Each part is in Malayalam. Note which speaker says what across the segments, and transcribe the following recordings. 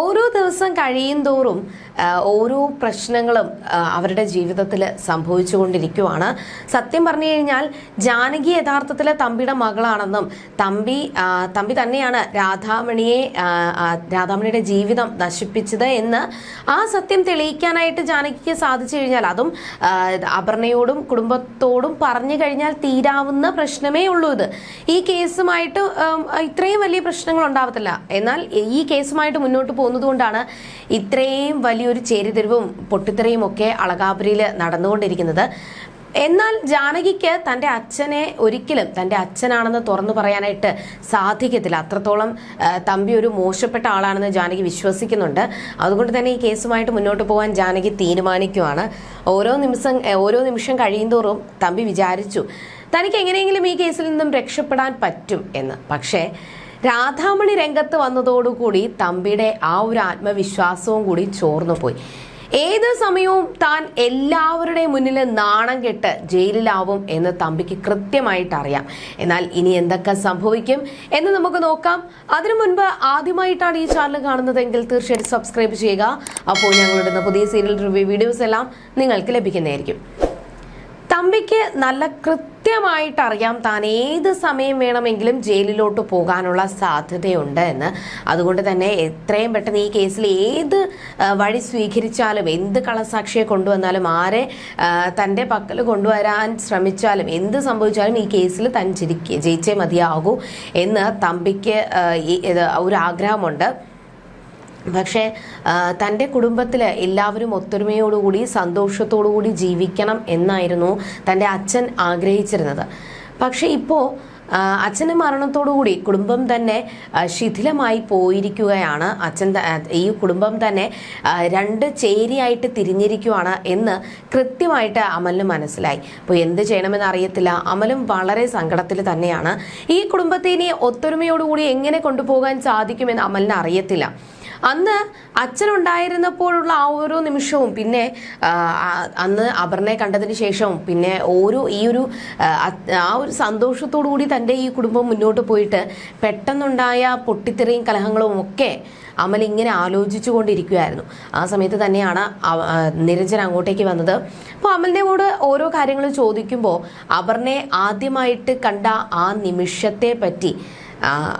Speaker 1: ഓരോ ദിവസം കഴിയും തോറും ഓരോ പ്രശ്നങ്ങളും അവരുടെ ജീവിതത്തിൽ സംഭവിച്ചുകൊണ്ടിരിക്കുവാണ്. സത്യം പറഞ്ഞു കഴിഞ്ഞാൽ ജാനകി യഥാർത്ഥത്തിൽ തമ്പിയുടെ മകളാണെന്നും തമ്പി തമ്പി തന്നെയാണ് രാധാമണിയെ രാധാമണിയുടെ ജീവിതം നശിപ്പിച്ചത് എന്ന് ആ സത്യം തെളിയിക്കാനായിട്ട് ജാനകിക്ക് സാധിച്ചു കഴിഞ്ഞാൽ അതും അപർണയോടും കുടുംബത്തോടും പറഞ്ഞു കഴിഞ്ഞാൽ തീരാവുന്ന പ്രശ്നമേ ഉള്ളൂ ഇത്. ഈ കേസുമായിട്ട് ഇത്രയും വലിയ പ്രശ്നങ്ങൾ ഉണ്ടാവത്തില്ല. എന്നാൽ ഈ കേസുമായിട്ട് മുന്നോട്ട് പോകുന്നത് കൊണ്ടാണ് ഇത്രയും വലിയൊരു ചേരിതിരിവും പൊട്ടിത്തെറിയും ഒക്കെ അളകാപുരിയിൽ നടന്നുകൊണ്ടിരിക്കുന്നത്. എന്നാൽ ജാനകിക്ക് തന്റെ അച്ഛനെ ഒരിക്കലും തന്റെ അച്ഛനാണെന്ന് തുറന്നു പറയാനായിട്ട് സാധിക്കത്തില്ല. അത്രത്തോളം തമ്പി ഒരു മോശപ്പെട്ട ആളാണെന്ന് ജാനകി വിശ്വസിക്കുന്നുണ്ട്. അതുകൊണ്ട് തന്നെ ഈ കേസുമായിട്ട് മുന്നോട്ട് പോകാൻ ജാനകി തീരുമാനിക്കുവാണ്. ഓരോ നിമിഷം ഓരോ നിമിഷം കഴിയുന്തോറും തമ്പി വിചാരിച്ചു തനിക്ക് എങ്ങനെയെങ്കിലും ഈ കേസിൽ നിന്നും രക്ഷപ്പെടാൻ പറ്റും എന്ന്. പക്ഷേ രാധാമണി രംഗത്ത് വന്നതോടുകൂടി തമ്പിയുടെ ആ ഒരു ആത്മവിശ്വാസവും കൂടി ചോർന്നു പോയി. ഏത് സമയവും താൻ എല്ലാവരുടെയും മുന്നിൽ നാണം കെട്ട് ജയിലിലാവും എന്ന് തമ്പിക്ക് കൃത്യമായിട്ട് അറിയാം. എന്നാൽ ഇനി എന്തൊക്കെ സംഭവിക്കും എന്ന് നമുക്ക് നോക്കാം. അതിനു മുൻപ് ആദ്യമായിട്ടാണ് ഈ ചാനൽ കാണുന്നതെങ്കിൽ തീർച്ചയായിട്ടും സബ്സ്ക്രൈബ് ചെയ്യുക. അപ്പോൾ ഞങ്ങളുടെ പുതിയ സീരിയൽ റിവ്യൂ വീഡിയോസ് എല്ലാം നിങ്ങൾക്ക് ലഭിക്കുന്നതായിരിക്കും. തമ്പിക്ക് നല്ല കൃത്യമായിട്ട് അറിയാം താൻ ഏത് സമയം വേണമെങ്കിലും ജയിലിലോട്ട് പോകാനുള്ള സാധ്യതയുണ്ട് എന്ന്. അതുകൊണ്ട് തന്നെ എത്രയും പെട്ടെന്ന് ഈ കേസിൽ ഏത് വഴി സ്വീകരിച്ചാലും എന്ത് കളസാക്ഷിയെ കൊണ്ടുവന്നാലും ആരെ തന്റെ പക്കൽ കൊണ്ടുവരാൻ ശ്രമിച്ചാലും എന്ത് സംഭവിച്ചാലും ഈ കേസിൽ താൻ ജയിച്ചേ മതിയാകൂ എന്ന് തമ്പിക്ക് ഒരു ആഗ്രഹമുണ്ട്. പക്ഷേ തന്റെ കുടുംബത്തിൽ എല്ലാവരും ഒത്തൊരുമയോടുകൂടി സന്തോഷത്തോടുകൂടി ജീവിക്കണം എന്നായിരുന്നു തന്റെ അച്ഛൻ ആഗ്രഹിച്ചിരുന്നത്. പക്ഷേ ഇപ്പോൾ അച്ഛന്റെ മരണത്തോടുകൂടി കുടുംബം തന്നെ ശിഥിലമായി പോയിരിക്കുകയാണ്. അച്ഛൻ ഈ കുടുംബം തന്നെ രണ്ട് ചേരിയായിട്ട് തിരിഞ്ഞിരിക്കുകയാണ് എന്ന് കൃത്യമായിട്ട് അമലിന് മനസ്സിലായി. അപ്പോൾ എന്ത് ചെയ്യണമെന്ന് അറിയത്തില്ല. അമലും വളരെ സങ്കടത്തിൽ തന്നെയാണ്. ഈ കുടുംബത്തെ ഇനി ഒത്തൊരുമയോടുകൂടി എങ്ങനെ കൊണ്ടുപോകാൻ സാധിക്കുമെന്ന് അമലിന് അറിയത്തില്ല. അന്ന് അച്ഛനുണ്ടായിരുന്നപ്പോഴുള്ള ആ ഓരോ നിമിഷവും പിന്നെ അന്ന് അപർണയെ കണ്ടതിന് ശേഷവും പിന്നെ ഓരോ ഈ ഒരു ആ, ഒരു സന്തോഷത്തോടു കൂടി തന്റെ ഈ കുടുംബം മുന്നോട്ട് പോയിട്ട് പെട്ടെന്നുണ്ടായ പൊട്ടിത്തെറിയും കലഹങ്ങളും ഒക്കെ അമൽ ഇങ്ങനെ ആലോചിച്ചു കൊണ്ടിരിക്കുകയായിരുന്നു ആ സമയത്ത് തന്നെയാണ് നിരഞ്ജൻ അങ്ങോട്ടേക്ക് വന്നത്. അപ്പോൾ അമലിനോട് ഓരോ കാര്യങ്ങൾ ചോദിക്കുമ്പോൾ അപർണയെ ആദ്യമായിട്ട് കണ്ട ആ നിമിഷത്തെ പറ്റി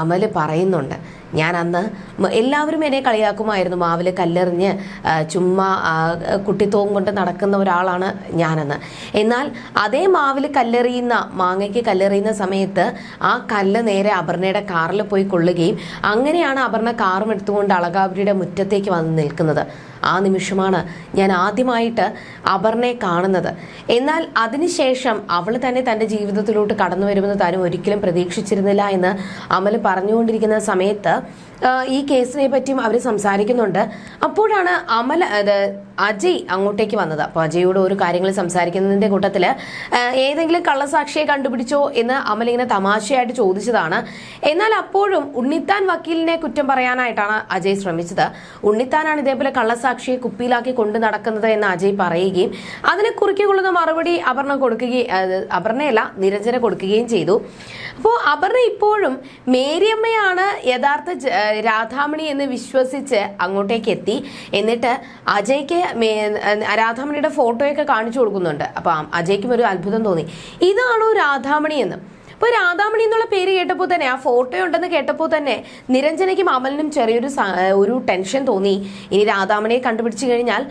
Speaker 1: അമൽ പറയുന്നുണ്ട്. ഞാൻ അന്ന് എല്ലാവരും എന്നെ കളിയാക്കുമായിരുന്നു. മാവിൽ കല്ലെറിഞ്ഞ് ചുമ്മാ കുട്ടിത്തോം കൊണ്ട് നടക്കുന്ന ഒരാളാണ് ഞാനെന്ന്. എന്നാൽ അതേ മാവിൽ കല്ലെറിയുന്ന മാങ്ങയ്ക്ക് കല്ലെറിയുന്ന സമയത്ത് ആ കല്ല് നേരെ അപർണയുടെ കാറിൽ പോയി കൊള്ളുകയും അങ്ങനെയാണ് അപർണ കാറും എടുത്തുകൊണ്ട് അളകാപുരിയുടെ മുറ്റത്തേക്ക് വന്ന് നിൽക്കുന്നത്. ആ നിമിഷമാണ് ഞാൻ ആദ്യമായിട്ട് അപർണയെ കാണുന്നത്. എന്നാൽ അതിനുശേഷം അവൾ തന്നെ തന്റെ ജീവിതത്തിലോട്ട് കടന്നു വരുമെന്ന് താനും ഒരിക്കലും പ്രതീക്ഷിച്ചിരുന്നില്ല എന്ന് അമൽ പറഞ്ഞുകൊണ്ടിരിക്കുന്ന സമയത്ത് ആ, ഈ കേസിനെ പറ്റിയും അവർ സംസാരിക്കുന്നുണ്ട്. അപ്പോഴാണ് അമൽ അജയ് അങ്ങോട്ടേക്ക് വന്നത്. അപ്പോൾ അജയോട് ഒരു കാര്യങ്ങൾ സംസാരിക്കുന്നതിന്റെ കൂട്ടത്തിൽ ഏതെങ്കിലും കള്ളസാക്ഷിയെ കണ്ടുപിടിച്ചോ എന്ന് അമൽ ഇങ്ങനെ തമാശയായിട്ട് ചോദിച്ചതാണ്. എന്നാൽ അപ്പോഴും ഉണ്ണിത്താൻ വക്കീലിനെ കുറ്റം പറയാനായിട്ടാണ് അജയ് ശ്രമിച്ചത്. ഉണ്ണിത്താനാണ് ഇതേപോലെ കള്ളസാക്ഷിയെ കുപ്പിയിലാക്കി കൊണ്ടു നടക്കുന്നത് എന്ന് അജയ് പറയുകയും അതിനെ കുറിക്കൊള്ളുന്ന മറുപടി അപർണ കൊടുക്കുകയും അപർണയല്ല നിരഞ്ജന കൊടുക്കുകയും ചെയ്തു. അപ്പോൾ അപർണ ഇപ്പോഴും മേരിയമ്മയാണ് യഥാർത്ഥ രാധാമണി എന്ന് വിശ്വസിച്ച് അങ്ങോട്ടേക്ക് എത്തി എന്നിട്ട് അജയ്ക്ക് രാധാമണിയുടെ ഫോട്ടോയൊക്കെ കാണിച്ചു കൊടുക്കുന്നുണ്ട്. അപ്പോൾ അജയ്ക്കും ഒരു അത്ഭുതം തോന്നി. ഇതാണോ രാധാമണി എന്ന്? അപ്പോൾ രാധാമണി എന്നുള്ള പേര് കേട്ടപ്പോൾ തന്നെ ആ ഫോട്ടോ ഉണ്ടെന്ന് കേട്ടപ്പോൾ തന്നെ നിരഞ്ജനയ്ക്കും അമലിനും ചെറിയൊരു ഒരു ടെൻഷൻ തോന്നി. ഇനി രാധാമണിയെ കണ്ടുപിടിച്ചു കഴിഞ്ഞാൽ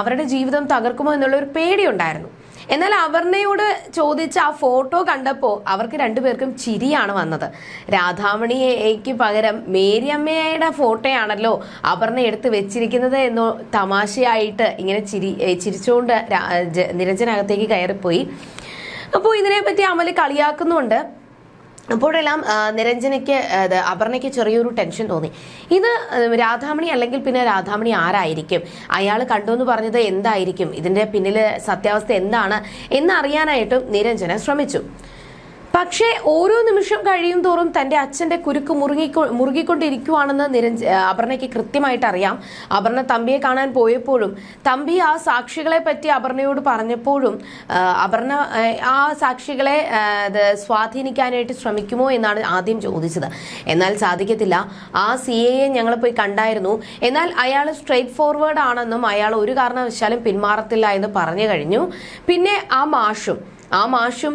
Speaker 1: അവരുടെ ജീവിതം തകർക്കുമോ എന്നുള്ള ഒരു പേടിയുണ്ടായിരുന്നു എന്നാൽ അവർണയോട് ചോദിച്ച ആ ഫോട്ടോ കണ്ടപ്പോൾ അവർക്ക് രണ്ടുപേർക്കും ചിരിയാണ് വന്നത്. രാധാമണിയേക്ക് പകരം മേരിയമ്മയുടെ ഫോട്ടോയാണല്ലോ അപർണ എടുത്ത് വെച്ചിരിക്കുന്നത് എന്നോ തമാശയായിട്ട് ഇങ്ങനെ ചിരി ചിരിച്ചുകൊണ്ട് നിരഞ്ജനകത്തേക്ക് കയറിപ്പോയി. അപ്പോൾ ഇതിനെപ്പറ്റി അമൽ കളിയാക്കുന്നുണ്ട്. അപ്പോഴെല്ലാം നിരഞ്ജനയ്ക്ക് അപർണയ്ക്ക് ചെറിയൊരു ടെൻഷൻ തോന്നി. ഇത് രാധാമണി അല്ലെങ്കിൽ പിന്നെ രാധാമണി ആരായിരിക്കും? അയാൾ കണ്ടു എന്ന് പറഞ്ഞത് എന്തായിരിക്കും? ഇതിന്റെ പിന്നിലെ സത്യാവസ്ഥ എന്താണ്? എന്നറിയാനായിട്ടും നിരഞ്ജന ശ്രമിച്ചു. പക്ഷേ ഓരോ നിമിഷം കഴിയും തോറും തന്റെ അച്ഛന്റെ കുരുക്ക് മുറുകിക്കൊ മുറുകിക്കൊണ്ടിരിക്കുവാണെന്ന് നിരഞ്ജ അപർണയ്ക്ക് കൃത്യമായിട്ട് അറിയാം. അപർണ തമ്പിയെ കാണാൻ പോയപ്പോഴും തമ്പി ആ സാക്ഷികളെ പറ്റി അപർണയോട് പറഞ്ഞപ്പോഴും അപർണ ആ, സാക്ഷികളെ സ്വാധീനിക്കാനായിട്ട് ശ്രമിക്കുമോ എന്നാണ് ആദ്യം ചോദിച്ചത്. എന്നാൽ സാധിക്കത്തില്ല. ആ സി എയെ ഞങ്ങൾ പോയി കണ്ടായിരുന്നു. എന്നാൽ അയാൾ സ്ട്രെയിറ്റ് ഫോർവേഡ് ആണെന്നും അയാൾ ഒരു കാരണവശാലും പിന്മാറത്തില്ല എന്ന് പറഞ്ഞു കഴിഞ്ഞു. പിന്നെ ആ മാഷും ആ മാഷും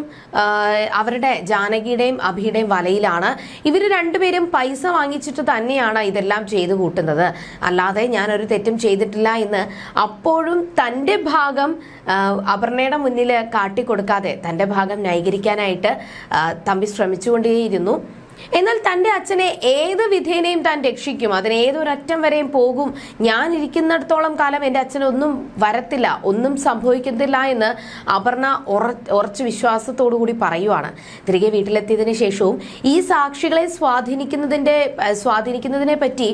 Speaker 1: അവരുടെ ജാനകിയുടെയും അഭിയുടെയും വലയിലാണ്. ഇവർ രണ്ടുപേരും പൈസ വാങ്ങിച്ചിട്ട് തന്നെയാണ് ഇതെല്ലാം ചെയ്തു കൂട്ടുന്നത്. അല്ലാതെ ഒരു തെറ്റും ചെയ്തിട്ടില്ല എന്ന് അപ്പോഴും തന്റെ ഭാഗം അപർണയുടെ മുന്നിൽ കാട്ടിക്കൊടുക്കാതെ തന്റെ ഭാഗം ന്യായീകരിക്കാനായിട്ട് തമ്പി ശ്രമിച്ചുകൊണ്ടേയിരുന്നു. എന്നാൽ തന്റെ അച്ഛനെ ഏത് വിധേനയും താൻ രക്ഷിക്കും. അതിന് ഏതൊരറ്റം വരെയും പോകും. ഞാൻ ഇരിക്കുന്നിടത്തോളം കാലം എന്റെ അച്ഛനൊന്നും വരത്തില്ല ഒന്നും സംഭവിക്കത്തില്ല എന്ന് അപർണ ഉറച്ച് വിശ്വാസത്തോടു കൂടി പറയുവാണ്. തിരികെ വീട്ടിലെത്തിയതിനു ശേഷവും ഈ സാക്ഷികളെ സ്വാധീനിക്കുന്നതിന്റെ സ്വാധീനിക്കുന്നതിനെ പറ്റി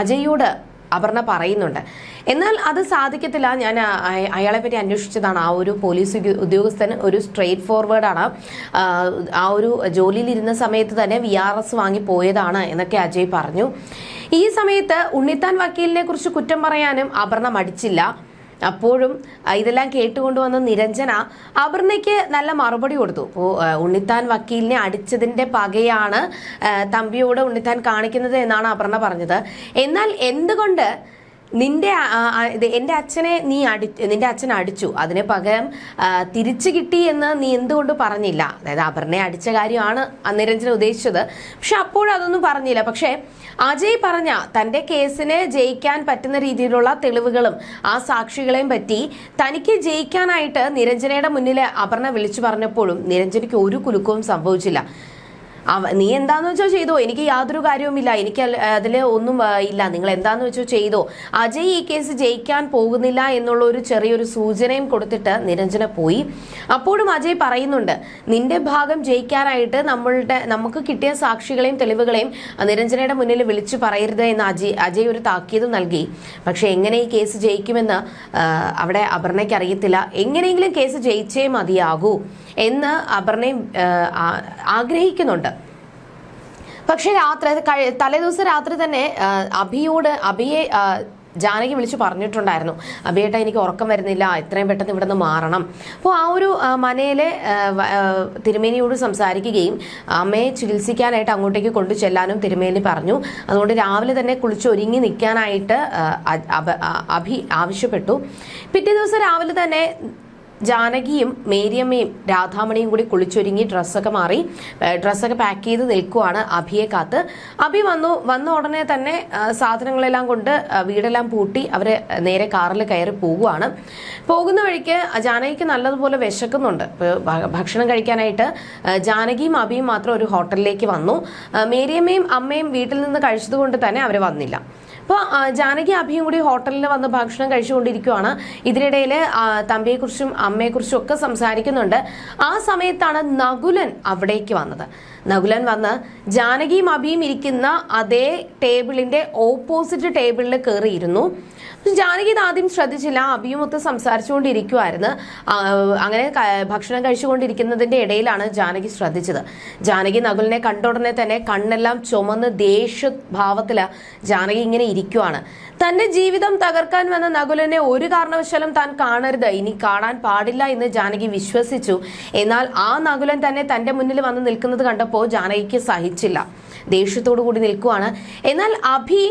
Speaker 1: അജയോട് അപർണ പറയുന്നുണ്ട്. എന്നാൽ അത് സാധിക്കത്തില്ല. ഞാൻ അയാളെ പറ്റി അന്വേഷിച്ചതാണ്. ആ ഒരു പോലീസ് ഉദ്യോ- ഉദ്യോഗസ്ഥൻ ഒരു സ്ട്രെയിറ്റ് ഫോർവേഡാണ് ആ, ഒരു ജോലിയിൽ ഇരുന്ന സമയത്ത് തന്നെ വി ആർ എസ് വാങ്ങി പോയതാണ് എന്നൊക്കെ അജയ് പറഞ്ഞു. ഈ സമയത്ത് ഉണ്ണിത്താൻ വക്കീലിനെ കുറിച്ച് കുറ്റം പറയാനും അപർണ മടിച്ചില്ല. അപ്പോഴും ഇതെല്ലാം കേട്ടുകൊണ്ട് വന്ന നിരഞ്ജന അപർണയ്ക്ക് നല്ല മറുപടി കൊടുത്തു. അപ്പോൾ ഉണ്ണിത്താൻ വക്കീലിനെ അടിച്ചതിന്റെ പകയാണ് തമ്പിയോട് ഉണ്ണിത്താൻ കാണിക്കുന്നത് എന്നാണ് അപർണ പറഞ്ഞത്. എന്നാൽ എന്തുകൊണ്ട് നിന്റെ എന്റെ അച്ഛനെ നീ അടി നിന്റെ അച്ഛൻ അടിച്ചു. അതിന് പകരം തിരിച്ചു കിട്ടി എന്ന് നീ എന്തുകൊണ്ട് പറഞ്ഞില്ല? അതായത് അപർണയെ അടിച്ച കാര്യമാണ് നിരഞ്ജന ഉദ്ദേശിച്ചത്. പക്ഷെ അപ്പോഴതൊന്നും പറഞ്ഞില്ല. പക്ഷെ അജയ് പറഞ്ഞ തന്റെ കേസിനെ ജയിക്കാൻ പറ്റുന്ന രീതിയിലുള്ള തെളിവുകളും ആ സാക്ഷികളെയും പറ്റി തനിക്ക് ജയിക്കാനായിട്ട് നിരഞ്ജനയുടെ മുന്നിൽ അപർണ വിളിച്ചു പറഞ്ഞപ്പോഴും നിരഞ്ജനയ്ക്ക് ഒരു കുലുക്കവും സംഭവിച്ചില്ല. നീ എന്താന്ന് വെച്ചോ ചെയ്തോ? എനിക്ക് യാതൊരു കാര്യവുമില്ല. എനിക്ക് അതിൽ ഒന്നും ഇല്ല. നിങ്ങൾ എന്താന്ന് വെച്ചോ ചെയ്തോ? അജയ് ഈ കേസ് ജയിക്കാൻ പോകുന്നില്ല എന്നുള്ള ഒരു ചെറിയൊരു സൂചനയും കൊടുത്തിട്ട് നിരഞ്ജന പോയി. അപ്പോഴും അജയ് പറയുന്നുണ്ട് നിന്റെ ഭാഗം ജയിക്കാനായിട്ട് നമ്മളുടെ നമുക്ക് കിട്ടിയ സാക്ഷികളെയും തെളിവുകളെയും നിരഞ്ജനയുടെ മുന്നിൽ വിളിച്ചു പറയരുത് എന്ന് അജയ് അജയ് ഒരു താക്കീത് നൽകി. പക്ഷെ എങ്ങനെ ഈ കേസ് ജയിക്കുമെന്ന് അവിടെ അപർണയ്ക്ക് അറിയത്തില്ല. എങ്ങനെയെങ്കിലും കേസ് ജയിച്ചേ മതിയാകൂ എന്ന് അപർണയും ആഗ്രഹിക്കുന്നുണ്ട്. പക്ഷെ രാത്രി തലേദിവസം രാത്രി തന്നെ അഭിയോട് അഭിയെ ജാനകി വിളിച്ചു പറഞ്ഞിട്ടുണ്ടായിരുന്നു. അഭിയേട്ട എനിക്ക് ഉറക്കം വരുന്നില്ല. എത്രയും പെട്ടെന്ന് ഇവിടെ നിന്ന് മാറണം. അപ്പോൾ ആ ഒരു മനയിലെ തിരുമേനിയോട് സംസാരിക്കുകയും അമ്മയെ ചികിത്സിക്കാനായിട്ട് അങ്ങോട്ടേക്ക് കൊണ്ടു ചെല്ലാനും തിരുമേനി പറഞ്ഞു. അതുകൊണ്ട് രാവിലെ തന്നെ കുളിച്ചൊരുങ്ങി നിൽക്കാനായിട്ട് അഭി ആവശ്യപ്പെട്ടു. പിറ്റേ ദിവസം രാവിലെ തന്നെ ജാനകിയും മേരിയമ്മയും രാധാമണിയും കൂടി കുളിച്ചൊരുങ്ങി ഡ്രസ്സൊക്കെ മാറി ഡ്രസ്സൊക്കെ പാക്ക് ചെയ്ത് നിൽക്കുവാണ് അഭിയെ കാത്ത്. അഭി വന്നു വന്ന ഉടനെ തന്നെ സാധനങ്ങളെല്ലാം കൊണ്ട് വീടെല്ലാം പൂട്ടി അവർ നേരെ കാറിൽ കയറി പോകുവാണ് പോകുന്ന വഴിക്ക് ജാനകിക്ക് നല്ലതുപോലെ വിശക്കുന്നുണ്ട്. ഭക്ഷണം കഴിക്കാനായിട്ട് ജാനകിയും അഭിയും മാത്രം ഒരു ഹോട്ടലിലേക്ക് വന്നു. മേരിയമ്മയും അമ്മയും വീട്ടിൽ നിന്ന് കഴിച്ചതുകൊണ്ട് തന്നെ അവർ വന്നില്ല. അപ്പോൾ ജാനകി അഭിയും കൂടി ഹോട്ടലിൽ വന്ന് ഭക്ഷണം കഴിച്ചുകൊണ്ടിരിക്കുവാണ്. ഇതിനിടയിൽ തമ്പിയെക്കുറിച്ചും അമ്മയെക്കുറിച്ചും ഒക്കെ സംസാരിക്കുന്നുണ്ട്. ആ സമയത്താണ് നകുലൻ അവിടേക്ക് വന്നത്. നകുലൻ വന്ന് ജാനകിയും അഭിയും ഇരിക്കുന്ന അതേ ടേബിളിന്റെ ഓപ്പോസിറ്റ് ടേബിളിൽ കയറിയിരുന്നു. ജാനകി ഇത് ആദ്യം ശ്രദ്ധിച്ചില്ല. അഭിയുമൊത്ത് സംസാരിച്ചുകൊണ്ടിരിക്കുമായിരുന്നു അങ്ങനെ ഭക്ഷണം കഴിച്ചുകൊണ്ടിരിക്കുന്നതിന്റെ ഇടയിലാണ് ജാനകി ശ്രദ്ധിച്ചത്. ജാനകി നകുലിനെ കണ്ട ഉടനെ തന്നെ കണ്ണെല്ലാം ചുമന്ന് ദേഷ്യഭാവത്തിൽ ജാനകി ഇങ്ങനെ ഇരിക്കുവാണ്. തന്റെ ജീവിതം തകർക്കാൻ വന്ന നകുലനെ ഒരു കാരണവശാലും താൻ കാണരുത്. ഇനി കാണാൻ പാടില്ല എന്ന് ജാനകി വിശ്വസിച്ചു. എന്നാൽ ആ നകുലൻ തന്നെ തന്റെ മുന്നിൽ വന്ന് നിൽക്കുന്നത് കണ്ടപ്പോൾ ജാനകിക്ക് സഹിച്ചില്ല. ദേഷ്യത്തോടു കൂടി നിൽക്കുവാണ്. എന്നാൽ അഭി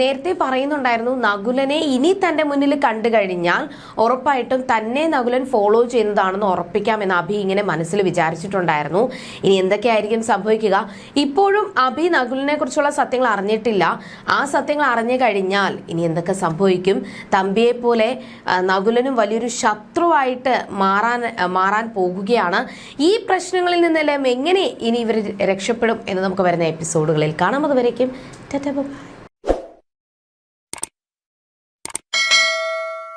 Speaker 1: നേരത്തെ പറയുന്നുണ്ടായിരുന്നു നകുലനെ ഇനി തന്റെ മുന്നിൽ കണ്ടു കഴിഞ്ഞാൽ ഉറപ്പായിട്ടും തന്നെ നകുലൻ ഫോളോ ചെയ്യുന്നതാണെന്ന് ഉറപ്പിക്കാമെന്ന് അഭി ഇങ്ങനെ മനസ്സിൽ വിചാരിച്ചിട്ടുണ്ടായിരുന്നു. ഇനി എന്തൊക്കെയായിരിക്കും സംഭവിക്കുക? ഇപ്പോഴും അഭി നകുലിനെ കുറിച്ചുള്ള സത്യങ്ങൾ അറിഞ്ഞിട്ടില്ല. ആ സത്യങ്ങൾ അറിഞ്ഞു കഴിഞ്ഞാൽ ഇനി എന്തൊക്കെ സംഭവിക്കും? തമ്പിയെ പോലെ നകുലനും വലിയൊരു ശത്രുവായിട്ട് മാറാൻ മാറാൻ പോകുകയാണ്. ഈ പ്രശ്നങ്ങളിൽ നിന്നെല്ലാം എങ്ങനെ ഇനി ഇവർ രക്ഷപ്പെടും എന്ന് നമുക്ക് വരുന്ന എപ്പിസോഡുകളിൽ കാണാം അതുവരേക്കും ടാറ്റാ ബൈ.